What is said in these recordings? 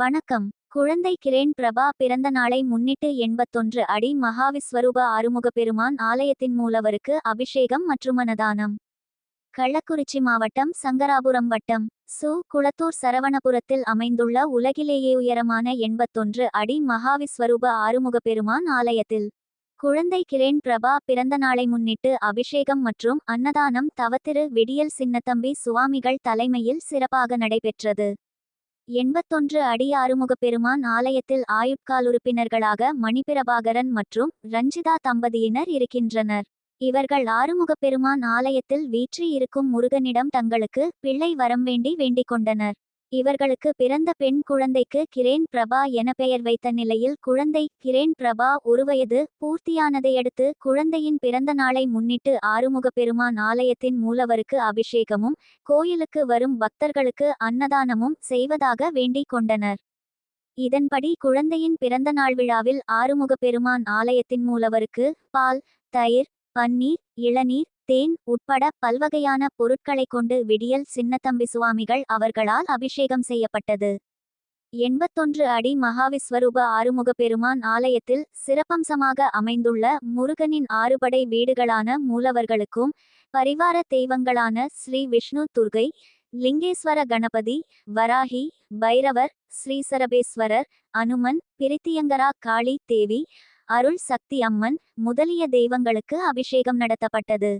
வணக்கம். குழந்தை கிரேன் பிரபா பிறந்த நாளை முன்னிட்டு எண்பத்தொன்று அடி மகாவிஸ்வரூப ஆறுமுக பெருமான் ஆலயத்தின் மூலவருக்கு அபிஷேகம் மற்றும் அன்னதானம். கள்ளக்குறிச்சி மாவட்டம் சங்கராபுரம் வட்டம். சு. குளத்தூர் சரவணபுரத்தில் அமைந்துள்ள உலகிலேயே உயரமான எண்பத்தொன்று அடி மகாவிஸ்வரூப ஆறுமுக பெருமான் ஆலயத்தில். குழந்தை கிரேன் பிரபா பிறந்த நாளை முன்னிட்டு அபிஷேகம் மற்றும் அன்னதானம் தவத்திரு விடியல் சின்னத்தம்பி சுவாமிகள் தலைமையில் சிறப்பாக நடைபெற்றது. எண்பத்தொன்று அடி ஆறுமுக பெருமான் ஆலயத்தில் ஆயுட்கால் உறுப்பினர்களாக மணிபிரபாகரன் மற்றும் ரஞ்சிதா தம்பதியினர் இருக்கின்றனர். இவர்கள் ஆறுமுக பெருமான் ஆலயத்தில் வீற்றி இருக்கும் முருகனிடம் தங்களுக்கு பிள்ளை வரம் வேண்டி வேண்டிக் கொண்டனர். இவர்களுக்கு பிறந்த பெண் குழந்தைக்கு கிரேன் பிரபா என பெயர் வைத்த நிலையில் குழந்தை கிரேன் பிரபா ஒரு வயது பூர்த்தியானதையடுத்து குழந்தையின் பிறந்த நாளை முன்னிட்டு ஆறுமுக பெருமான் ஆலயத்தின் மூலவருக்கு அபிஷேகமும் கோயிலுக்கு வரும் பக்தர்களுக்கு அன்னதானமும் செய்வதாக வேண்டிக் கொண்டனர். இதன்படி குழந்தையின் பிறந்த நாள் விழாவில் ஆறுமுக பெருமான் ஆலயத்தின் மூலவருக்கு பால் தயிர் பன்னீர் இளநீர் தேன் உட்பட பல்வகையான பொருட்களைக் கொண்டு விடியல் சின்னத்தம்பி சுவாமிகள் அவர்களால் அபிஷேகம் செய்யப்பட்டது. எண்பத்தொன்று அடி மகாவிஸ்வரூப ஆறுமுக பெருமான் ஆலயத்தில் சிறப்பம்சமாக அமைந்துள்ள முருகனின் ஆறுபடை வீடுகளான மூலவர்களுக்கும் பரிவார தெய்வங்களான ஸ்ரீ விஷ்ணு துர்கை லிங்கேஸ்வர கணபதி வராகி பைரவர் ஸ்ரீசரபேஸ்வரர் அனுமன் பிரித்தியங்கரா காளி தேவி அருள் சக்தி அம்மன் முதலிய தெய்வங்களுக்கு அபிஷேகம் நடத்தப்பட்டது.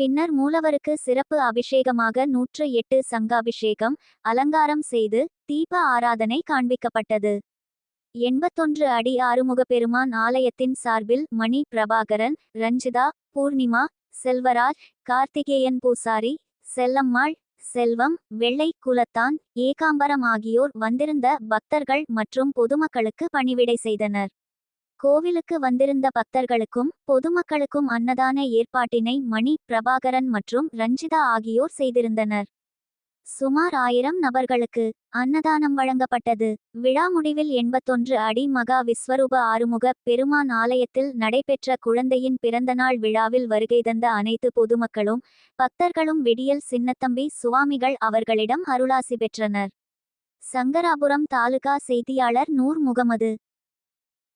பின்னர் மூலவருக்கு சிறப்பு அபிஷேகமாக நூற்று எட்டு சங்காபிஷேகம் அலங்காரம் செய்து தீப ஆராதனை காண்பிக்கப்பட்டது. எண்பத்தொன்று அடி ஆறுமுக பெருமான் ஆலயத்தின் சார்பில் மணி பிரபாகரன் ரஞ்சிதா பூர்ணிமா செல்வராஜ் கார்த்திகேயன் பூசாரி செல்லம்மாள் செல்வம் வெள்ளை குலத்தான் ஏகாம்பரம் ஆகியோர் வந்திருந்த பக்தர்கள் மற்றும் பொதுமக்களுக்கு பணிவிடை செய்தனர். கோவிலுக்கு வந்திருந்த பக்தர்களுக்கும் பொதுமக்களுக்கும் அன்னதான ஏற்பாட்டினை மணி பிரபாகரன் மற்றும் ரஞ்சிதா ஆகியோர் செய்திருந்தனர். சுமார் ஆயிரம் நபர்களுக்கு அன்னதானம் வழங்கப்பட்டது. விழா முடிவில் எண்பத்தொன்று அடி மகா விஸ்வரூப ஆறுமுக பெருமான் ஆலயத்தில் நடைபெற்ற குழந்தையின் பிறந்தநாள் விழாவில் வருகை தந்த அனைத்து பொதுமக்களும் பக்தர்களும் விடியல் சின்னத்தம்பி சுவாமிகள் அவர்களிடம் அருளாசி பெற்றனர். சங்கராபுரம் தாலுகா செய்தியாளர் நூர் முகமது